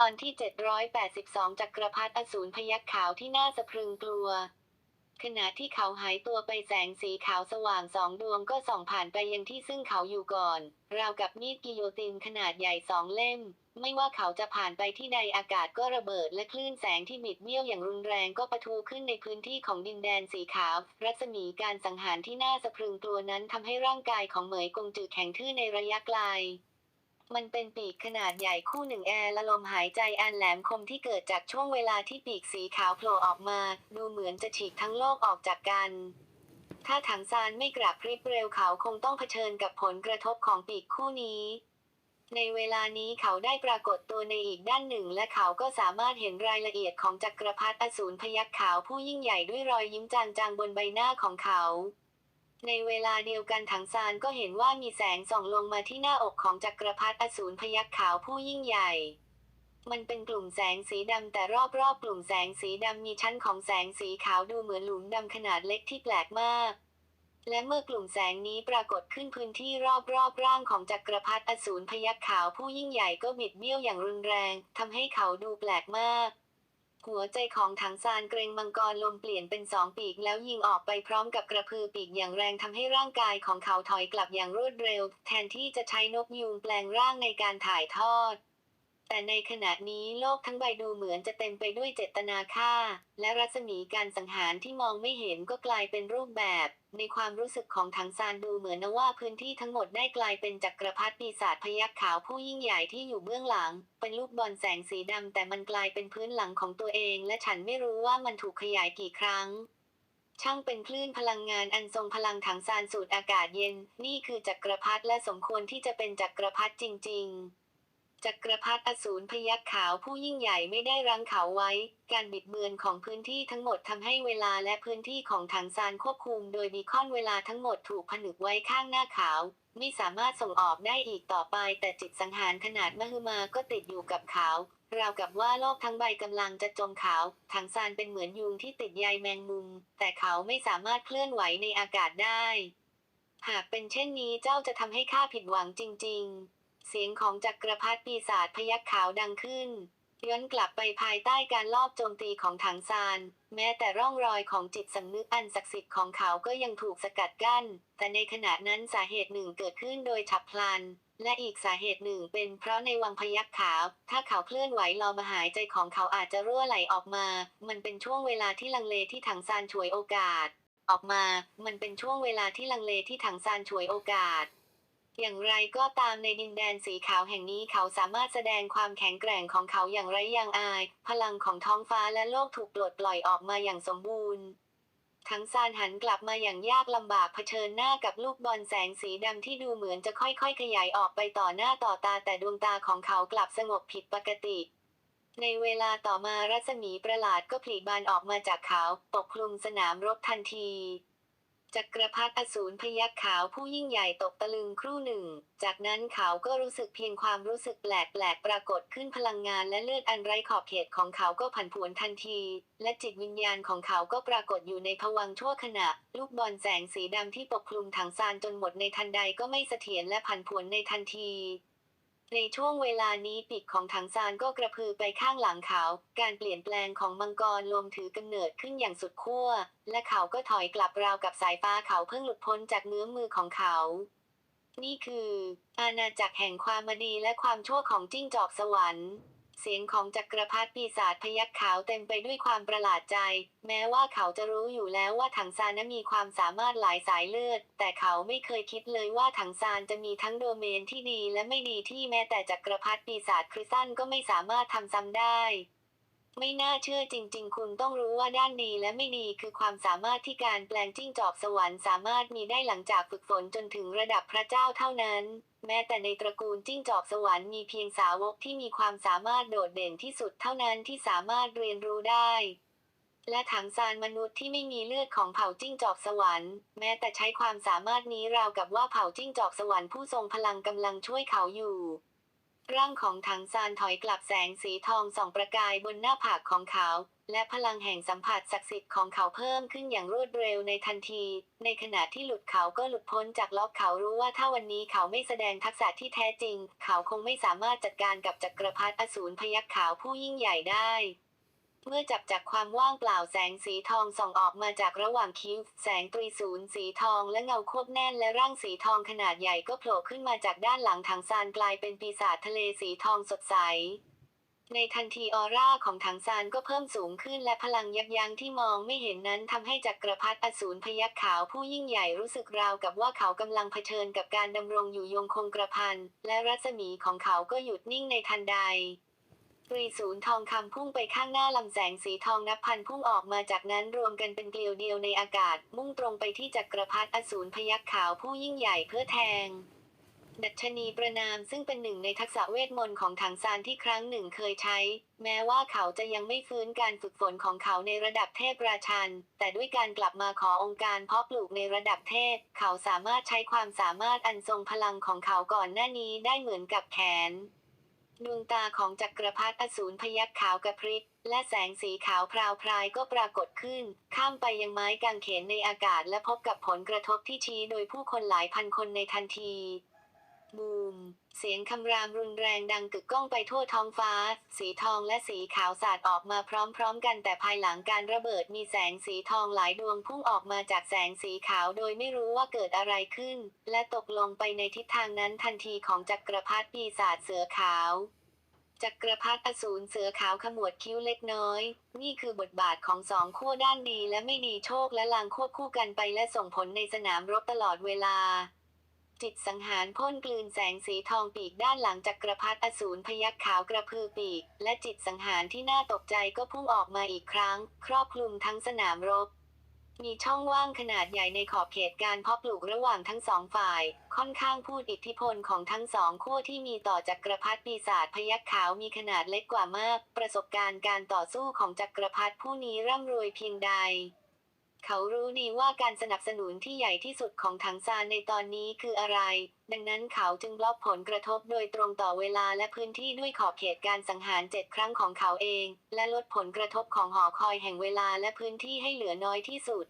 ตอนที่ 782 จักรพรรดิอสูรพยัคฆ์ขาวที่น่าสะพรึงกลัว ขณะที่เขาหายตัวไปแสงสีขาวสว่างสองดวงก็ส่องผ่านไปยังที่ซึ่งเขาอยู่ก่อน ราวกับมีดกิโยตินขนาดใหญ่สองเล่ม ไม่ว่าเขาจะผ่านไปที่ใดอากาศก็ระเบิดและคลื่นแสงที่บิดเบี้ยวอย่างรุนแรงก็ปะทุขึ้นในพื้นที่ของดินแดนสีขาว รัศมีการสังหารที่น่าสะพรึงกลัวนั้นทำให้ร่างกายของเหมยกงจือแข็งทื่อในระยะไกล มันเป็นปีกขนาดใหญ่คู่หนึ่งแอร์และลมหายใจอันแหลมคมที่เกิดจากช่วงเวลาที่ปีกสีขาวโผล่ออกมา ดูเหมือนจะฉีกทั้งโลกออกจากกัน ถ้าถังซานไม่กระพริบเร็วเขาคงต้องเผชิญกับผลกระทบของปีกคู่นี้ ในเวลานี้เขาได้ปรากฏตัวในอีกด้านหนึ่ง และเขาก็สามารถเห็นรายละเอียดของจักรพรรดิอสูรพยัคฆ์ขาวผู้ยิ่งใหญ่ด้วยรอยยิ้มจางๆบนใบหน้าของเขา ในเวลาเดียวกันถังซานก็เห็นว่ามีแสงส่องลงมาที่หน้าอกของจักรพรรดิอสูรพยัคฆ์ขาวผู้ยิ่งใหญ่ มันเป็นกลุ่มแสงสีดำแต่รอบๆกลุ่มแสงสีดำมีชั้นของแสงสีขาวดูเหมือนหลุมดำขนาดเล็กที่แปลกมาก และเมื่อกลุ่มแสงนี้ปรากฏขึ้นพื้นที่รอบๆร่างของจักรพรรดิอสูรพยัคฆ์ขาวผู้ยิ่งใหญ่ก็บิดเบี้ยวอย่างรุนแรงทำให้เขาดูแปลกมาก หัวใจของถังซานเกรงมังกรลมเปลี่ยนเป็นสองปีกแล้วยิงออกไปพร้อมกับกระพือปีกอย่างแรงทำให้ร่างกายของเขาถอยกลับอย่างรวดเร็ว แทนที่จะใช้นกยูงแปลงร่างในการถ่ายทอด แต่ในขณะนี้โลกทั้งใบดูเหมือนจะเต็มไปด้วยเจตนาฆ่า และรัศมีการสังหารที่มองไม่เห็นก็กลายเป็นรูปแบบ ในความรู้สึกของถังซานดูเหมือนนว่าพื้นที่ทั้งหมดได้กลายเป็นจักรพรรดิปีศาจพยัคฆ์ขาวผู้ยิ่งใหญ่ที่อยู่เบื้องหลัง เป็นลูกบอลแสงสีดำแต่มันกลายเป็นพื้นหลังของตัวเอง และฉันไม่รู้ว่ามันถูกขยายกี่ครั้งช่างเป็นคลื่นพลังงานอันทรงพลังถังซานสูดอากาศเย็น นี่คือจักรพรรดิและสมควรที่จะเป็นจักรพรรดิจริง ๆ จักรพรรดิอสูรพยัคฆ์ขาวผู้ยิ่งใหญ่ไม่ได้รั้งเขาไว้ การบิดเบือนของพื้นที่ทั้งหมดทำให้เวลาและพื้นที่ของถังซานควบคุม โดยบีคอนเวลาทั้งหมดถูกผนึกไว้ข้างหน้าขาว ไม่สามารถส่งออกได้อีกต่อไป แต่จิตสังหารขนาดมหึมาก็ติดอยู่กับขาวราวกับว่าโลกทั้งใบกำลังจะจมขาว ถังซานเป็นเหมือนยุงที่ติดใยแมงมุม แต่เขาไม่สามารถเคลื่อนไหวในอากาศได้ หากเป็นเช่นนี้เจ้าจะทำให้ข้าผิดหวังจริง ๆ เสียงของจักรพรรดิปีศาจพยัคฆ์ขาวดังขึ้น ย้อนกลับไปภายใต้การลอบโจมตีของถังซาน แม้แต่ร่องรอยของจิตสำนึกอันศักดิ์สิทธิ์ของเขาก็ยังถูกสกัดกั้น แต่ในขณะนั้นสาเหตุหนึ่งเกิดขึ้นโดยฉับพลัน และอีกสาเหตุหนึ่งเป็นเพราะในวังพยัคฆ์ขาว ถ้าเขาเคลื่อนไหวลมหายใจของเขาอาจจะรั่วไหลออกมา มันเป็นช่วงเวลาที่ลังเลที่ถังซานฉวยโอกาส ออกมา มันเป็นช่วงเวลาที่ลังเลที่ถังซานฉวยโอกาส อย่างไรก็ตามในดินแดนสีขาวแห่งนี้เขาสามารถแสดงความแข็งแกร่งของเขาอย่างไร้ยางอาย พลังของท้องฟ้าและโลกถูกปลดปล่อยออกมาอย่างสมบูรณ์ ทั้งซานหันกลับมาอย่างยากลำบากเผชิญหน้ากับลูกบอลแสงสีดำที่ดูเหมือนจะค่อยๆ ขยายออกไปต่อหน้าต่อตาแต่ดวงตาของเขากลับสงบผิดปกติ ในเวลาต่อมารัศมีประหลาดก็ผลิบานออกมาจากเขาปกคลุมสนามรบทันที จักรพรรดิอสูรพยัคฆ์ขาวผู้ยิ่งใหญ่ตกตะลึงครู่หนึ่ง จากนั้นเขาก็รู้สึกเพียงความรู้สึกแปลกๆปรากฏขึ้นพลังงานและเลือดอันไร้ขอบเขตของเขาก็ผันผวนทันที และจิตวิญญาณของเขาก็ปรากฏอยู่ในภวังชั่วขณะ ลูกบอลแสงสีดำที่ปกคลุมถังซานจนหมดในทันใดก็ไม่เสถียรและผันผวนในทันที ในช่วงเวลานี้ปีกของถังซานก็กระพือไปข้างหลังเขา การเปลี่ยนแปลงของมังกรลมถือกำเนิดขึ้นอย่างสุดขั้ว และเขาก็ถอยกลับราวกับสายฟ้าเขาเพิ่งหลุดพ้นจากเงื้อมือของเขา นี่คือ อาณาจักรแห่งความมดีและความชั่วของจิ้งจอกสวรรค์ เสียงของจักรพรรดิปีศาจพยักขาวเต็มไปด้วยความประหลาดใจ แม้ว่าเขาจะรู้อยู่แล้วว่าถังซานนั้นมีความสามารถหลายสายเลือด แต่เขาไม่เคยคิดเลยว่าถังซานจะมีทั้งโดเมนที่ดีและไม่ดีที่แม้แต่จักรพรรดิปีศาจคริสตันก็ไม่สามารถทำซ้ำได้ ไม่น่าเชื่อจริง ๆ คุณต้องรู้ว่าด้านดีและไม่ดีคือความสามารถที่การแปลงจิ้งจอกสวรรค์สามารถมีได้หลังจากฝึกฝนจนถึงระดับพระเจ้าเท่านั้น แม้แต่ในตระกูลจิ้งจอกสวรรค์มีเพียงสาวกที่มีความสามารถโดดเด่นที่สุดเท่านั้นที่สามารถเรียนรู้ได้ และถังซานมนุษย์ที่ไม่มีเลือดของเผ่าจิ้งจอกสวรรค์ แม้แต่ใช้ความสามารถนี้ราวกับว่าเผ่าจิ้งจอกสวรรค์ผู้ทรงพลังกำลังช่วยเขาอยู่ ร่างของถังซานถอยกลับแสงสีทองส่องประกายบนหน้าผากของเขา และพลังแห่งสัมผัสศักดิ์สิทธิ์ของเขาเพิ่มขึ้นอย่างรวดเร็วในทันที ในขณะที่หลุดเขาก็หลุดพ้นจากล็อกเขารู้ว่าถ้าวันนี้เขาไม่แสดงทักษะที่แท้จริง เขาคงไม่สามารถจัดการกับจักรพรรดิอสูรพยัคฆ์ขาวผู้ยิ่งใหญ่ได้ เมื่อจับจากความว่างเปล่าแสงสีทองส่องออกมาจากระหว่างคิ้ว แสงตรีศูนย์สีทองและเงาควบแน่นและร่างสีทองขนาดใหญ่ก็โผล่ขึ้นมาจากด้านหลังถังซานกลายเป็นปีศาจทะเลสีทองสดใส ในทันทีออร่าของถังซานก็เพิ่มสูงขึ้นและพลังยับยั้งที่มองไม่เห็นนั้นทำให้จักรพรรดิอสูรพยัคฆ์ขาวผู้ยิ่งใหญ่รู้สึกราวกับว่าเขากำลังเผชิญกับการดำรงอยู่ยงคงกระพันและรัศมีของเขาก็หยุดนิ่งในทันใด ตรีศูนย์ทองคำพุ่งไปข้างหน้าลำแสงสีทองนับพันพุ่งออกมาจากนั้นรวมกันเป็นเกลียวเดียวในอากาศ มุ่งตรงไปที่จักรพรรดิอสูรพยัคฆ์ขาวผู้ยิ่งใหญ่เพื่อแทง ดัชนีประนามซึ่งเป็นหนึ่งในทักษะเวทมนต์ของถังซานที่ครั้งหนึ่งเคยใช้ แม้ว่าเขาจะยังไม่ฟื้นการฝึกฝนของเขาในระดับเทพราชัน แต่ด้วยการกลับมาขอองค์การเพาะปลูกในระดับเทพ เขาสามารถใช้ความสามารถอันทรงพลังของเขาก่อนหน้านี้ได้เหมือนกับแขน ดวงตาของจักรพรรดิอสูรพยักขาวกระพริบและแสงสีขาวพราวพรายก็ปรากฏขึ้น ข้ามไปยังไม้กางเขนในอากาศและพบกับผลกระทบที่ชี้โดยผู้คนหลายพันคนในทันที บูม เสียงคำรามรุนแรงดังกึกก้องไปทั่วท้องฟ้า สีทองและสีขาวสาดออกมาพร้อมๆกันแต่ภายหลังการระเบิดมีแสงสีทองหลายดวงพุ่งออกมาจากแสงสีขาวโดยไม่รู้ว่าเกิดอะไรขึ้น และตกลงไปในทิศทางนั้นทันทีของจักรพรรดิปีศาจเสือขาวจักรพรรดิอสูรเสือขาวขมวดคิ้วเล็กน้อย นี่คือบทบาทของสองขั้วด้านดีและไม่ดีโชคและลางควบคู่กันไปและส่งผลในสนามรบตลอดเวลา จิตสังหารพ่นกลืนแสงสีทองปีกด้านหลังจักรพรรดิอสูรพยัคฆ์ขาวกระพือปีก และจิตสังหารที่น่าตกใจก็พุ่งออกมาอีกครั้ง ครอบคลุมทั้งสนามรบ มีช่องว่างขนาดใหญ่ในขอบเขตการเพาะปลูกระหว่างทั้งสองฝ่าย ค่อนข้างพูดอิทธิพลของทั้งสองขั้วที่มีต่อจักรพรรดิปีศาจพยัคฆ์ขาวมีขนาดเล็กกว่ามาก ประสบการณ์การต่อสู้ของจักรพรรดิผู้นี้ร่ำรวยเพียงใด เขารู้ดีว่าการสนับสนุนที่ใหญ่ที่สุดของถังซานในตอนนี้คืออะไร ดังนั้นเขาจึงบล็อกผลกระทบโดยตรงต่อเวลาและพื้นที่ด้วยขอบเขตการสังหารเจ็ดครั้งของเขาเอง และลดผลกระทบของหอคอยแห่งเวลาและพื้นที่ให้เหลือน้อยที่สุด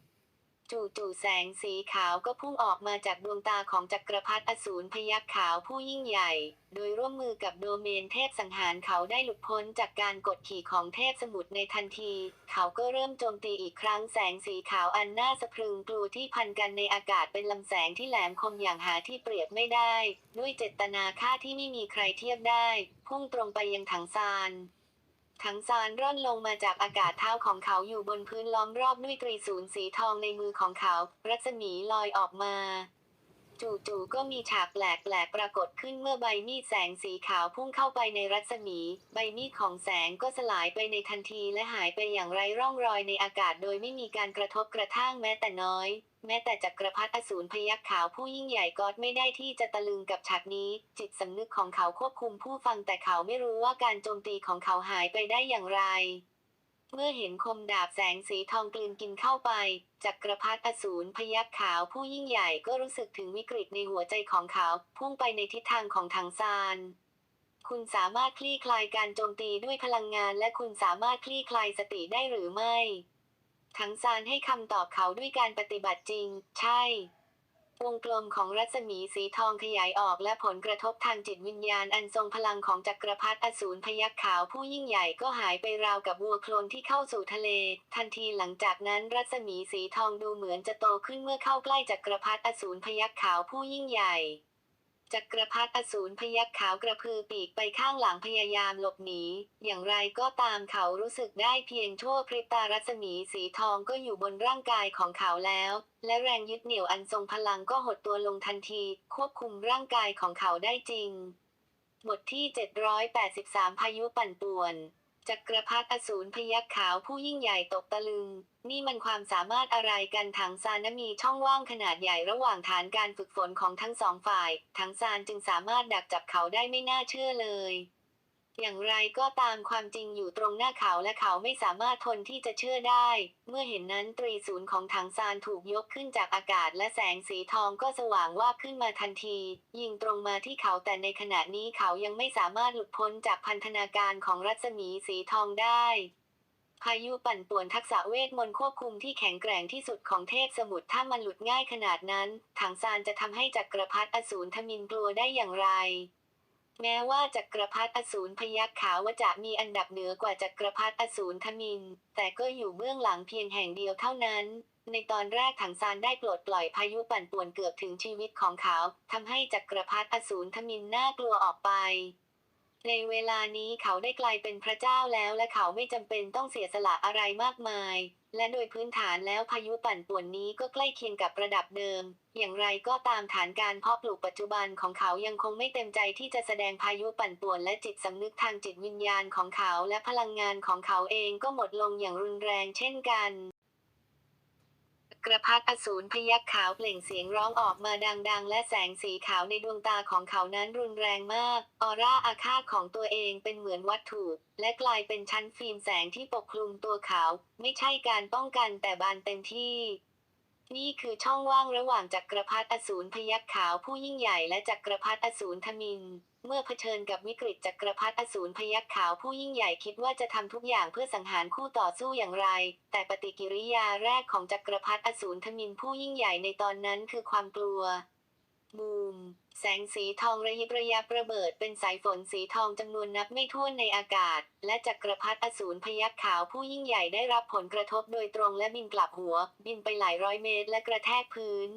จู่ๆแสงสีขาวก็พุ่งออกมาจากดวงตาของจักรพรรดิอสูรพยัคฆ์ขาวผู้ยิ่งใหญ่ โดยร่วมมือกับโดเมนเทพสังหารเขาได้หลุดพ้นจากการกดขี่ของเทพสมุทรในทันที เขาก็เริ่มโจมตีอีกครั้งแสงสีขาวอันน่าสะพรึงกลัวที่พันกันในอากาศเป็นลำแสงที่แหลมคมอย่างหาที่เปรียบไม่ได้ ด้วยเจตนาฆ่าที่ไม่มีใครเทียบได้ พุ่งตรงไปยังถังซาน ถังซานร่อนลงมาจากอากาศเท้าของเขาอยู่บนพื้นล้อมรอบด้วยตรีศูนย์สีทองในมือของเขา รัศมีลอยออกมา จู่ๆก็มีฉากแปลกๆปรากฏขึ้นเมื่อใบมีดแสงสีขาวพุ่งเข้าไปในรัศมี ใบมีดของแสงก็สลายไปในทันทีและหายไปอย่างไร้ร่องรอยในอากาศโดยไม่มีการกระทบกระทั่งแม้แต่น้อย แม้แต่จักรพรรดิอสูรพยัคฆ์ขาวผู้ยิ่งใหญ่ก็ไม่ได้ที่จะตะลึงกับฉากนี้ จิตสำนึกของเขาควบคุมผู้ฟังแต่เขาไม่รู้ว่าการโจมตีของเขาหายไปได้อย่างไร เมื่อเห็นคมดาบแสงสีทองกลืนกินเข้าไป จักรพรรดิอสูรพยัคฆ์ขาวผู้ยิ่งใหญ่ก็รู้สึกถึงวิกฤตในหัวใจของเขา พุ่งไปในทิศทางของทางซานคุณสามารถคลี่คลายการโจมตีด้วยพลังงาน และคุณสามารถคลี่คลายสติได้หรือไม่ ทั้งซานให้คำตอบเขาด้วยการปฏิบัติจริง ใช่ วงกลมของรัศมีสีทองขยายออกและผลกระทบทางจิตวิญญาณอันทรงพลังของจักรพรรดิอสูรพยัคฆ์ขาวผู้ยิ่งใหญ่ก็หายไปราวกับวัวโคลนที่เข้าสู่ทะเล ทันทีหลังจากนั้นรัศมีสีทองดูเหมือนจะโตขึ้นเมื่อเข้าใกล้จักรพรรดิอสูรพยัคฆ์ขาวผู้ยิ่งใหญ่ จักรพรรดิอสูรพยัคฆ์ขาวกระพือปีกไปข้างหลังพยายามหลบหนี อย่างไรก็ตามเขารู้สึกได้เพียงชั่วพริบตารัศมีสีทองก็อยู่บนร่างกายของเขาแล้ว และแรงยึดเหนี่ยวอันทรงพลังก็หดตัวลงทันที ควบคุมร่างกายของเขาได้จริง บทที่ 783 พายุปั่นป่วน จักรพรรดิอสูรพยักขาวผู้ยิ่งใหญ่ตกตะลึง นี่มันความสามารถอะไรกันถังซานนะมีช่องว่างขนาดใหญ่ระหว่างฐานการฝึกฝนของทั้งสองฝ่ายถังซานจึงสามารถดักจับเขาได้ไม่น่าเชื่อเลย อย่างไรก็ตามความจริงอยู่ตรงหน้าเขาและเขาไม่สามารถทนที่จะเชื่อได้ เมื่อเห็นนั้นตรีศูนย์ของถังซานถูกยกขึ้นจากอากาศและแสงสีทองก็สว่างวาบขึ้นมาทันที ยิงตรงมาที่เขาแต่ในขณะนี้เขายังไม่สามารถหลุดพ้นจากพันธนาการของรัศมีสีทองได้พายุปั่นป่วนทักษะเวทมนต์ควบคุมที่แข็งแกร่งที่สุดของเทพสมุทรถ้ามันหลุดง่ายขนาดนั้น ถังซานจะทำให้จักรพรรดิอสูรทมินกลัวได้อย่างไร แม้ว่าจักรพรรดิอสูรพยัคฆ์ขาวจะมีอันดับเหนือกว่าจักรพรรดิอสูรทมิน แต่ก็อยู่เบื้องหลังเพียงแห่งเดียวเท่านั้น ในตอนแรกถังซานได้ปลดปล่อยพายุปั่นป่วนเกือบถึงชีวิตของเขาทำให้จักรพรรดิอสูรทมินน่ากลัวออกไป ในเวลานี้เขาได้กลายเป็นพระเจ้าแล้วและเขาไม่จำเป็นต้องเสียสละอะไรมากมาย และโดยพื้นฐานแล้วพายุปั่นป่วนนี้ก็ใกล้เคียงกับระดับเดิม อย่างไรก็ตามฐานการเพาะปลูกปัจจุบันของเขายังคงไม่เต็มใจที่จะแสดงพายุปั่นป่วนและจิตสำนึกทางจิตวิญญาณของเขาและพลังงานของเขาเองก็หมดลงอย่างรุนแรงเช่นกัน กระพัดอสูรพยักขาวเปล่งเสียงร้องออกมาดังๆ และแสงสีขาวในดวงตาของเขานั้นรุนแรงมาก ออร่าอาฆาตของตัวเองเป็นเหมือนวัตถุ และกลายเป็นชั้นฟิล์มแสงที่ปกคลุมตัวเขา ไม่ใช่การป้องกันแต่บานเต็มที่นี่คือช่องว่างระหว่างจักรพรรดิอสูรพยัคฆ์ขาวผู้ยิ่งใหญ่และจักรพรรดิอสูรทมิน เมื่อเผชิญกับวิกฤตจักรพรรดิอสูรพยัคฆ์ขาวผู้ยิ่งใหญ่คิดว่าจะทำทุกอย่างเพื่อสังหารคู่ต่อสู้อย่างไร แต่ปฏิกิริยาแรกของจักรพรรดิอสูรทมินผู้ยิ่งใหญ่ในตอนนั้นคือความกลัวบูม แสงสีทองระยิบระยับระเบิดเป็นสายฝนสีทองจำนวนนับไม่ถ้วนในอากาศ และจักรพรรดิอสูรพยัคฆ์ขาวผู้ยิ่งใหญ่ได้รับผลกระทบโดยตรงและบินกลับหัว บินไปหลายร้อยเมตรและกระแทกพื้น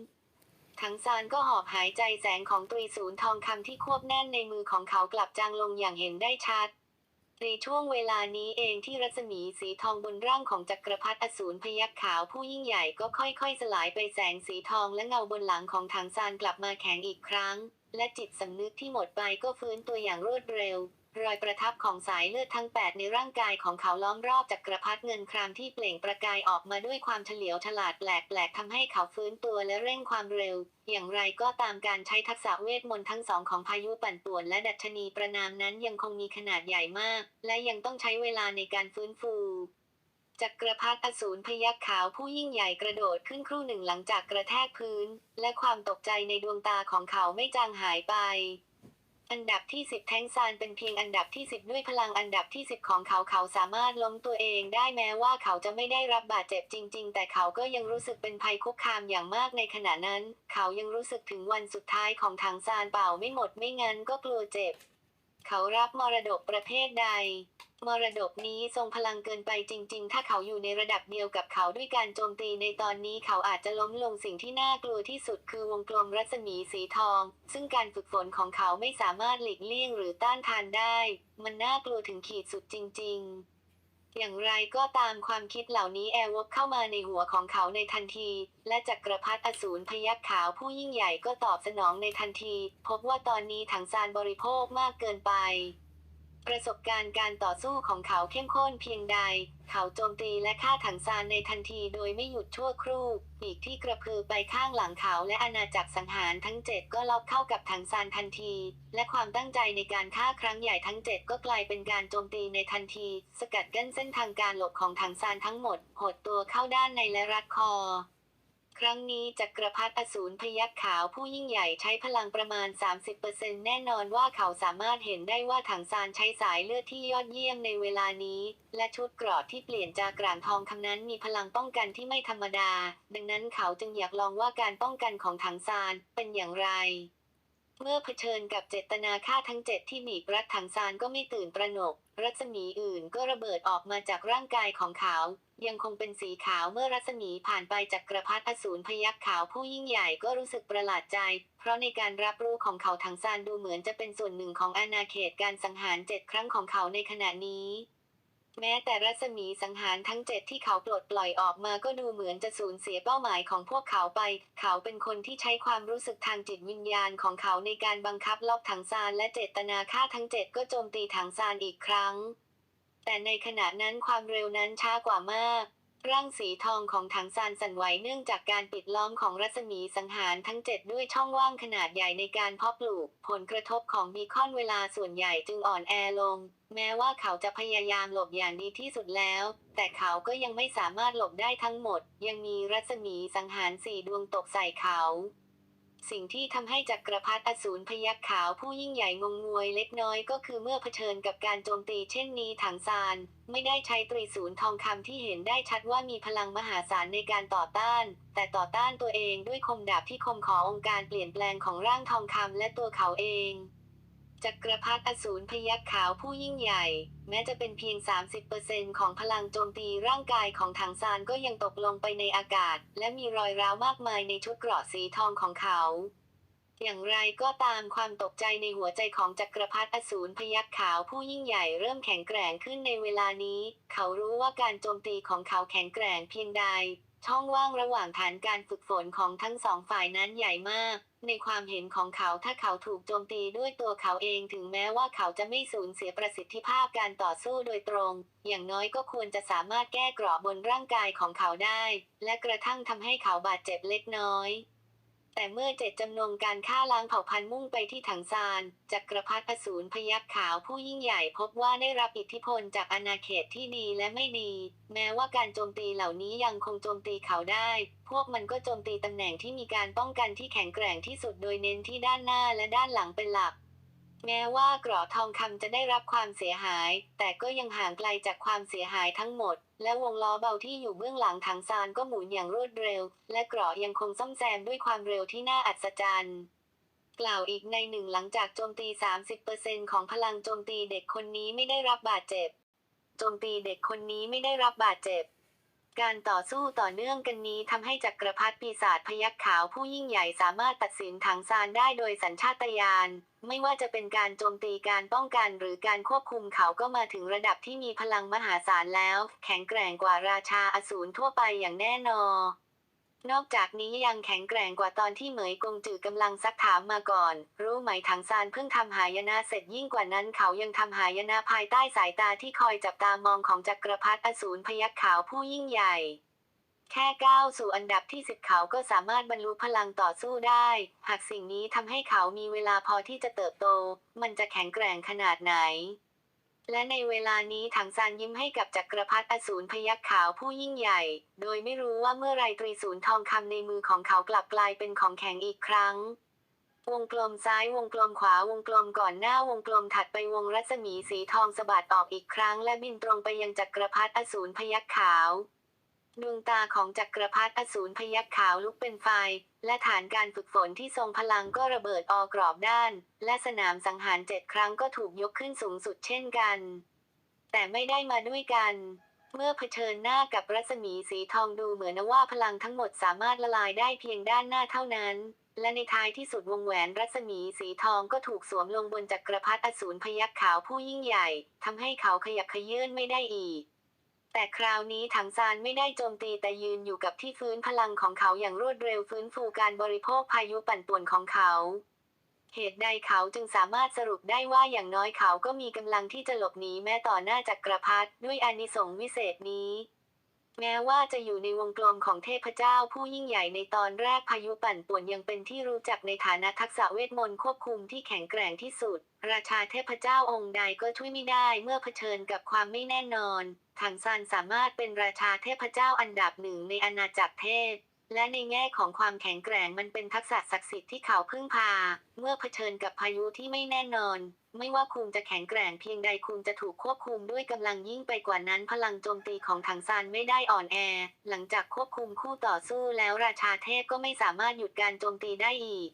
ทั้งซานก็หอบหายใจแสงของตรีศูนย์ทองคำที่ควบแน่นในมือของเขากลับจางลงอย่างเห็นได้ชัด ในช่วงเวลานี้เองที่รัศมีสีทองบนร่างของจักรพรรดิอสูรพยัคฆ์ขาวผู้ยิ่งใหญ่ก็ค่อยๆ สลายไปแสงสีทองและเงาบนหลังของถังซานกลับมาแข็งอีกครั้ง และจิตสำนึกที่หมดไปก็ฟื้นตัวอย่างรวดเร็ว รอยประทับของสายเลือดทั้ง 8 ในร่างกายของเขาล้อมรอบจักกรพรรดิเงินครามที่เปล่งประกายออกมาด้วยความเฉลียวฉลาดแปลกๆทำให้เขาฟื้นตัวและเร่งความเร็ว อย่างไรก็ตามการใช้ทักษะเวทมนต์ทั้งสองของพายุปั่นป่วนและดัชนีประนามนั้นยังคงมีขนาดใหญ่มาก และยังต้องใช้เวลาในการฟื้นฟูจักรพรรดิอสูรพยัคฆ์ขาวผู้ยิ่งใหญ่กระโดดขึ้นครู่หนึ่งหลังจากกระแทกพื้น และความตกใจในดวงตาของเขาไม่จางหายไป อันดับที่ 10 แท้งซานเป็นเพียงอันดับที่ 10 ด้วยพลังอันดับที่ 10 ของเขาเขาสามารถล้มตัวเองได้แม้ว่าเขาจะไม่ได้รับบาดเจ็บจริง ๆ แต่เขาก็ยังรู้สึกเป็นภัยคุกคามอย่างมากในขณะนั้น เขายังรู้สึกถึงวันสุดท้ายของถังซานเปล่าไม่หมดไม่งั้นก็กลัวเจ็บ เขารับมรดกประเภทใด มรดกนี้ทรงพลังเกินไปจริง ๆ ถ้าเขาอยู่ในระดับเดียวกับเขาด้วยการโจมตีในตอนนี้เขาอาจจะล้มลงสิ่งที่น่ากลัวที่สุดคือวงกลมรัศมีสีทอง ซึ่งการฝึกฝนของเขาไม่สามารถหลีกเลี่ยงหรือต้านทานได้ มันน่ากลัวถึงขีดสุดจริง ๆอย่างไรก็ตามความคิดเหล่านี้แอร์วกเข้ามาในหัวของเขาในทันที และจักรพรรดิอสูรพยัคฆ์ขาวผู้ยิ่งใหญ่ก็ตอบสนองในทันที พบว่าตอนนี้ถังซานบริโภคมากเกินไป ประสบการณ์การต่อสู้ของเขาเข้มข้นเพียงใด เขาโจมตีและฆ่าถังซานในทันทีโดยไม่หยุดชั่วครู่ปีกที่กระพือไปข้างหลังเขาและอาณาจักรสังหารทั้งเจ็ดก็ล็อกเข้ากับถังซานทันที และความตั้งใจในการฆ่าครั้งใหญ่ทั้งเจ็ดก็กลายเป็นการโจมตีในทันที สกัดกั้นเส้นทางการหลบของถังซานทั้งหมด หดตัวเข้าด้านในและรัดคอ ครั้งนี้จักรพรรดิอสูรพยัคฆ์ขาวผู้ยิ่งใหญ่ใช้พลังประมาณ 30%แน่นอนว่าเขาสามารถเห็นได้ว่าถังซานใช้สายเลือดที่ยอดเยี่ยมในเวลานี้ และชุดเกราะที่เปลี่ยนจากกลางทองคำนั้นมีพลังป้องกันที่ไม่ธรรมดา ดังนั้นเขาจึงอยากลองว่าการป้องกันของถังซานเป็นอย่างไร เมื่อเผชิญกับเจตนาฆ่าทั้งเจ็ดที่บีบรัดถังซานก็ไม่ตื่นตระหนก รัศมีอื่นก็ระเบิดออกมาจากร่างกายของเขา ยังคงเป็นสีขาวเมื่อรัศมีผ่านไปจากกระพัดอสูรพยัคฆ์ขาวผู้ยิ่งใหญ่ก็รู้สึกประหลาดใจ เพราะในการรับรู้ของเขาถังซานดูเหมือนจะเป็นส่วนหนึ่งของอาณาเขตการสังหารเจ็ดครั้งของเขาในขณะนี้ แม้แต่รัศมีสังหารทั้งเจ็ดที่เขาปลดปล่อยออกมาก็ดูเหมือนจะสูญเสียเป้าหมายของพวกเขาไป เขาเป็นคนที่ใช้ความรู้สึกทางจิตวิญญาณของเขาในการบังคับลอบถังซานและเจตนาฆ่าทั้งเจ็ดก็โจมตีถังซานอีกครั้ง แต่ในขณะนั้นความเร็วนั้นช้ากว่ามาก ร่างสีทองของถังซานสั่นไหวเนื่องจากการปิดล้อมของรัศมีสังหารทั้งเจ็ดด้วยช่องว่างขนาดใหญ่ในการเพาะปลูก ผลกระทบของบีคอนเวลาส่วนใหญ่จึงอ่อนแอลง แม้ว่าเขาจะพยายามหลบอย่างดีที่สุดแล้ว แต่เขาก็ยังไม่สามารถหลบได้ทั้งหมด ยังมีรัศมีสังหารสี่ดวงตกใส่เขา สิ่งที่ทำให้จักรพรรดิอสูรพยักขาวผู้ยิ่งใหญ่งงงวยเล็กน้อยก็คือเมื่อเผชิญกับการโจมตีเช่นนี้ถังซาน ไม่ได้ใช้ตรีศูนย์ทองคำที่เห็นได้ชัดว่ามีพลังมหาศาลในการต่อต้าน แต่ต่อต้านตัวเองด้วยคมดาบที่คมขององค์การเปลี่ยนแปลงของร่างทองคำและตัวเขาเอง จักรพรรดิอสูรพยักขาวผู้ยิ่งใหญ่ แม้จะเป็นเพียง 30%ของพลังโจมตีร่างกายของถังซานก็ยังตกลงไปในอากาศ และมีรอยร้าวมากมายในชุดเกราะสีทองของเขา อย่างไรก็ตามความตกใจในหัวใจของจักรพรรดิอสูรพยักขาวผู้ยิ่งใหญ่เริ่มแข็งแกร่งขึ้นในเวลานี้ เขารู้ว่าการโจมตีของเขาแข็งแกร่งเพียงใด ช่องว่างระหว่างฐานการฝึกฝนของทั้งสองฝ่ายนั้นใหญ่มาก ในความเห็นของเขาถ้าเขาถูกโจมตีด้วยตัวเขาเองถึงแม้ว่าเขาจะไม่สูญเสียประสิทธิภาพการต่อสู้โดยตรง อย่างน้อยก็ควรจะสามารถแก้กรอบบนร่างกายของเขาได้ และกระทั่งทำให้เขาบาดเจ็บเล็กน้อย แต่เมื่อเจตจำนงการฆ่าล้างเผ่าพันธุ์มุ่งไปที่ถังซานจักรพรรดิอสูรพยักขาวผู้ยิ่งใหญ่พบว่าได้รับอิทธิพลจากอาณาเขตที่ดีและไม่ดี แม้ว่าการโจมตีเหล่านี้ยังคงโจมตีเขาได้ พวกมันก็โจมตีตำแหน่งที่มีการป้องกันที่แข็งแกร่งที่สุดโดยเน้นที่ด้านหน้าและด้านหลังเป็นหลัก แม้ว่าเกราะทองคำจะได้รับความเสียหาย แต่ก็ยังห่างไกลจากความเสียหายทั้งหมด และวงล้อเบาที่อยู่เบื้องหลังถังซานก็หมุนอย่างรวดเร็ว และเกราะยังคงซ่อมแซมด้วยความเร็วที่น่าอัศจรรย์กล่าวอีกในหนึ่งหลังจากโจมตี 30%ของพลังโจมตีเด็กคนนี้ไม่ได้รับบาดเจ็บ โจมตีเด็กคนนี้ไม่ได้รับบาดเจ็บ การต่อสู้ต่อเนื่องกันนี้ทำให้จักรพรรดิปีศาจพยักขาวผู้ยิ่งใหญ่สามารถตัดสินถังซานได้โดยสัญชาตญาณไม่ว่าจะเป็นการโจมตีการป้องกันหรือการควบคุมเขาก็มาถึงระดับที่มีพลังมหาศาลแล้ว แข็งแกร่งกว่าราชาอสูรทั่วไปอย่างแน่นอน นอกจากนี้ยังแข็งแกร่งกว่าตอนที่เหมยกงจือกำลังซักถามมาก่อน รู้ไหมถังซานเพิ่งทำหายนะเสร็จยิ่งกว่านั้นเขายังทำหายนะภายใต้สายตาที่คอยจับตามองของจักรพรรดิอสูรพยักขาวผู้ยิ่งใหญ่ แค่ก้าวสู่อันดับที่สิบเขาก็สามารถบรรลุพลังต่อสู้ได้ หากสิ่งนี้ทำให้เขามีเวลาพอที่จะเติบโต มันจะแข็งแกร่งขนาดไหน และในเวลานี้ถังซานยิ้มให้กับจักรพรรดิอสูรพยักขาวผู้ยิ่งใหญ่ โดยไม่รู้ว่าเมื่อไรตรีศูนย์ทองคำในมือของเขากลับกลายเป็นของแข็งอีกครั้งวงกลมซ้ายวงกลมขวาวงกลมก่อนหน้าวงกลมถัดไปวงรัศมีสีทองสะบัดออกอีกครั้ง และบินตรงไปยังจักรพรรดิอสูรพยักขาว ดวงตาของจักรพรรดิอสูรพยักขาวลุกเป็นไฟ และฐานการฝึกฝนที่ทรงพลังก็ระเบิดออกรอบด้าน และสนามสังหารเจ็ดครั้งก็ถูกยกขึ้นสูงสุดเช่นกัน แต่ไม่ได้มาด้วยกัน เมื่อเผชิญหน้ากับรัศมีสีทองดูเหมือนว่าพลังทั้งหมดสามารถละลายได้เพียงด้านหน้าเท่านั้น และในท้ายที่สุดวงแหวนรัศมีสีทองก็ถูกสวมลงบนจักรพรรดิอสูรพยักขาวผู้ยิ่งใหญ่ทำให้เขาขยับเขยื่นไม่ได้อีก แต่คราวนี้ถังซานไม่ได้โจมตีแต่ยืนอยู่กับที่ฟื้นพลังของเขาอย่างรวดเร็วฟื้นฟูการบริโภคพายุปั่นป่วนของเขา เหตุใดเขาจึงสามารถสรุปได้ว่าอย่างน้อยเขาก็มีกำลังที่จะหลบหนีแม้ต่อหน้าจักรพรรดิด้วยอานิสงส์วิเศษนี้ แม้ว่าจะอยู่ในวงกลมของเทพเจ้าผู้ยิ่งใหญ่ในตอนแรกพายุปั่นป่วนยังเป็นที่รู้จักในฐานะทักษะเวทมนต์ควบคุมที่แข็งแกร่งที่สุด ราชาเทพเจ้าองค์ใดก็ช่วยไม่ได้เมื่อเผชิญกับความไม่แน่นอน ถังซานสามารถเป็นราชาเทพเจ้าอันดับหนึ่งในอาณาจักรเทพ และในแง่ของความแข็งแกร่งมันเป็นทักษะศักดิ์สิทธิ์ที่เขาพึ่งพา เมื่อเผชิญกับพายุที่ไม่แน่นอน ไม่ว่าคุณจะแข็งแกร่งเพียงใดคุณจะถูกควบคุมด้วยกำลังยิ่งไปกว่านั้น พลังโจมตีของถังซานไม่ได้อ่อนแอ หลังจากควบคุมคู่ต่อสู้แล้วราชาเทพก็ไม่สามารถหยุดการโจมตีได้อีก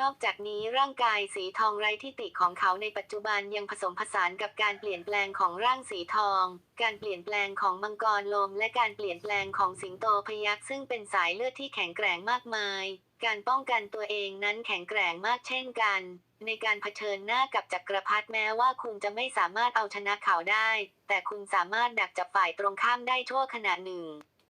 นอกจากนี้ร่างกายสีทองไร้ที่ติของเขาในปัจจุบันยังผสมผสานกับการเปลี่ยนแปลงของร่างสีทอง การเปลี่ยนแปลงของมังกรลม และการเปลี่ยนแปลงของสิงโตพยักซึ่งเป็นสายเลือดที่แข็งแกร่งมากมาย การป้องกันตัวเองนั้นแข็งแกร่งมากเช่นกัน ในการเผชิญหน้ากับจักรพรรดิแม้ว่าคุณจะไม่สามารถเอาชนะเขาได้ แต่คุณสามารถดักจับฝ่ายตรงข้ามได้ชั่วขณะหนึ่ง